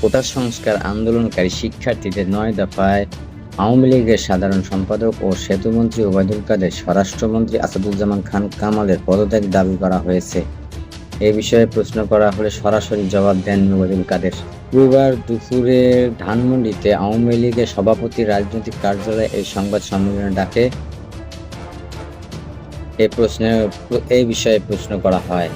কোটা সংস্কার আন্দোলনকারী শিক্ষার্থীদের নয় দফায় আওয়ামী লীগের সাধারণ সম্পাদক ও সেতুমন্ত্রী ওবায়দুল কাদের, স্বরাষ্ট্রমন্ত্রী আসাদুজ্জামান খান কামালের পদত্যাগ দাবি করা হয়েছে। এ বিষয়ে প্রশ্ন করা হলে সরাসরি জবাব দেন ওবায়দুল কাদের। রবিবার দুপুরে ধানমন্ডিতে আওয়ামী লীগের সভাপতি রাজনৈতিক কার্যালয়ে এই সংবাদ সম্মেলনে ডাকে। এ প্রশ্নে এই বিষয়ে প্রশ্ন করা হয়।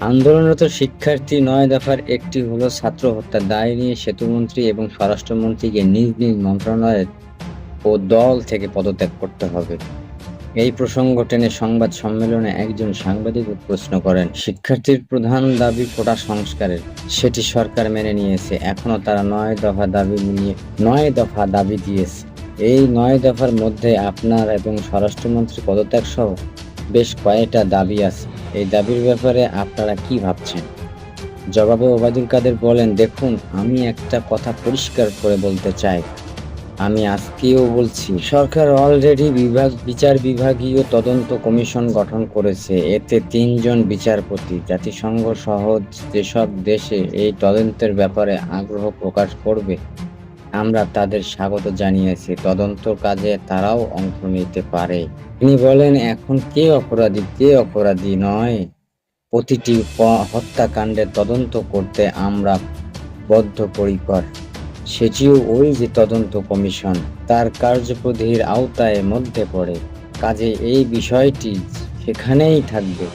আন্দোলনরত শিক্ষার্থী নয় দফার একটি হলো ছাত্র হত্যার দায় নিয়ে সেতুমন্ত্রী এবং স্বরাষ্ট্রমন্ত্রীকে নিজ নিজ মন্ত্রণালয়ের ও দল থেকে পদত্যাগ করতে হবে। এই প্রসঙ্গ টেনে সংবাদ সম্মেলনে একজন সাংবাদিক প্রশ্ন করেন, শিক্ষার্থীর প্রধান দাবি কোটা সংস্কারের। সেটি সরকার মেনে নিয়েছে। এখনও তারা নয় দফা দাবি নিয়ে, নয় দফা দাবি দিয়েছে। এই নয় দফার মধ্যে আপনার এবং স্বরাষ্ট্রমন্ত্রী পদত্যাগ সহ বেশ কয়েকটা দাবি আছে। এই দাবির ব্যাপারে আপনারা কি ভাবছেন? জবাবে ওবায়দুল কাদের বলেন, দেখুন, আমি একটা কথা পরিষ্কার করে বলতে চাই। আমি আজকেও বলছি, সরকার অলরেডি বিভাগ, বিচার বিভাগীয় তদন্ত কমিশন গঠন করেছে। এতে তিনজন বিচারপতি, জাতিসংঘ সহ যেসব দেশে এই তদন্তের ব্যাপারে আগ্রহ প্রকাশ করবে আমরা তাদের স্বাগত জানিয়েছি। তদন্ত কাজে তারাও অংশ নিতে পারে। তিনি বলেন, এখন কে অপরাধী কে অপরাধী নয়? প্রতিটি হত্যাকাণ্ডের তদন্ত করতে আমরা বদ্ধপরিকর। সেটিও ওই যে তদন্ত কমিশন, তার কার্যপরিধির আওতায় মধ্যে পড়ে। কাজে এই বিষয়টি সেখানেই থাকবে।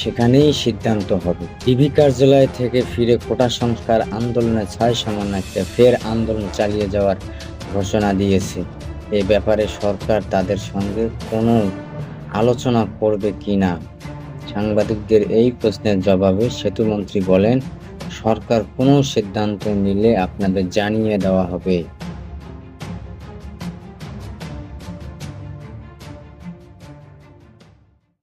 সেখানেই সিদ্ধান্ত হবে। ডিবি কার্যালয় থেকে ফিরে কোটা সংস্কার আন্দোলনে ছয় সমন্বয়কে ফের আন্দোলন চালিয়ে যাওয়ার ঘোষণা দিয়েছে। এ ব্যাপারে সরকার তাদের সঙ্গে কোনো আলোচনা করবে কি না? সাংবাদিকদের এই প্রশ্নের জবাবে সেতুমন্ত্রী বলেন, সরকার কোনো সিদ্ধান্ত নিলে আপনাদের জানিয়ে দেওয়া হবে।